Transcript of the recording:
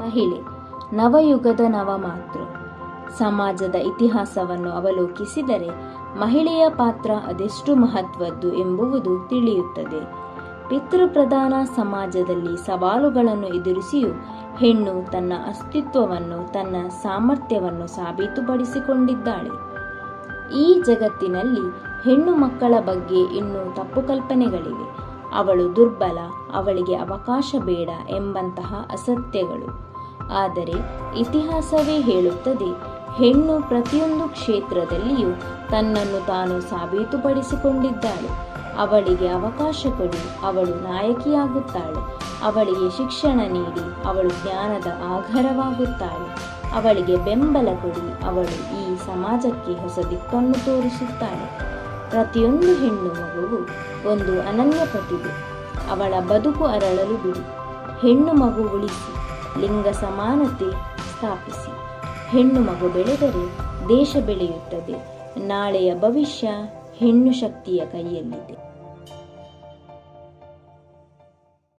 ಮಹಿಳೆ ನವಯುಗದ ನವಮಾತೃ. ಸಮಾಜದ ಇತಿಹಾಸವನ್ನು ಅವಲೋಕಿಸಿದರೆ ಮಹಿಳೆಯ ಪಾತ್ರ ಅದೆಷ್ಟು ಮಹತ್ವದ್ದು ಎಂಬುವುದು ತಿಳಿಯುತ್ತದೆ. ಪಿತೃಪ್ರಧಾನ ಸಮಾಜದಲ್ಲಿ ಸವಾಲುಗಳನ್ನು ಎದುರಿಸಿಯೂ ಹೆಣ್ಣು ತನ್ನ ಅಸ್ತಿತ್ವವನ್ನು, ತನ್ನ ಸಾಮರ್ಥ್ಯವನ್ನು ಸಾಬೀತುಪಡಿಸಿಕೊಂಡಿದ್ದಾಳೆ. ಈ ಜಗತ್ತಿನಲ್ಲಿ ಹೆಣ್ಣು ಮಕ್ಕಳ ಬಗ್ಗೆ ಇನ್ನೂ ತಪ್ಪು ಕಲ್ಪನೆಗಳಿವೆ. ಅವಳು ದುರ್ಬಲ, ಅವಳಿಗೆ ಅವಕಾಶ ಬೇಡ ಎಂಬಂತಹ ಅಸತ್ಯಗಳು. ಆದರೆ ಇತಿಹಾಸವೇ ಹೇಳುತ್ತದೆ, ಹೆಣ್ಣು ಪ್ರತಿಯೊಂದು ಕ್ಷೇತ್ರದಲ್ಲಿಯೂ ತನ್ನನ್ನು ತಾನು ಸಾಬೀತುಪಡಿಸಿಕೊಂಡಿದ್ದಾಳೆ. ಅವಳಿಗೆ ಅವಕಾಶ ಕೊಡಿ, ಅವಳು ನಾಯಕಿಯಾಗುತ್ತಾಳೆ. ಅವಳಿಗೆ ಶಿಕ್ಷಣ ನೀಡಿ, ಅವಳು ಜ್ಞಾನದ ಆಗರವಾಗುತ್ತಾಳೆ ಅವಳಿಗೆ ಬೆಂಬಲ ಕೊಡಿ, ಅವಳು ಈ ಸಮಾಜಕ್ಕೆ ಹೊಸ ದಿಕ್ಕನ್ನು ತೋರಿಸುತ್ತಾಳೆ. ಪ್ರತಿಯೊಂದು ಹೆಣ್ಣು ಮಗುವು ಒಂದು ಅನನ್ಯ ಪ್ರತಿಭೆ. ಅವಳ ಬದುಕು ಅರಳಲು ಬಿಡಿ. ಹೆಣ್ಣು ಮಗು ಉಳಿಸಿ, ಲಿಂಗ ಸಮಾನತೆ ಸ್ಥಾಪಿಸಿ. ಹೆಣ್ಣು ಮಗು ಬೆಳೆದರೆ ದೇಶ ಬೆಳೆಯುತ್ತದೆ. ನಾಳೆಯ ಭವಿಷ್ಯ ಹೆಣ್ಣು ಶಕ್ತಿಯ ಕೈಯಲ್ಲಿದೆ.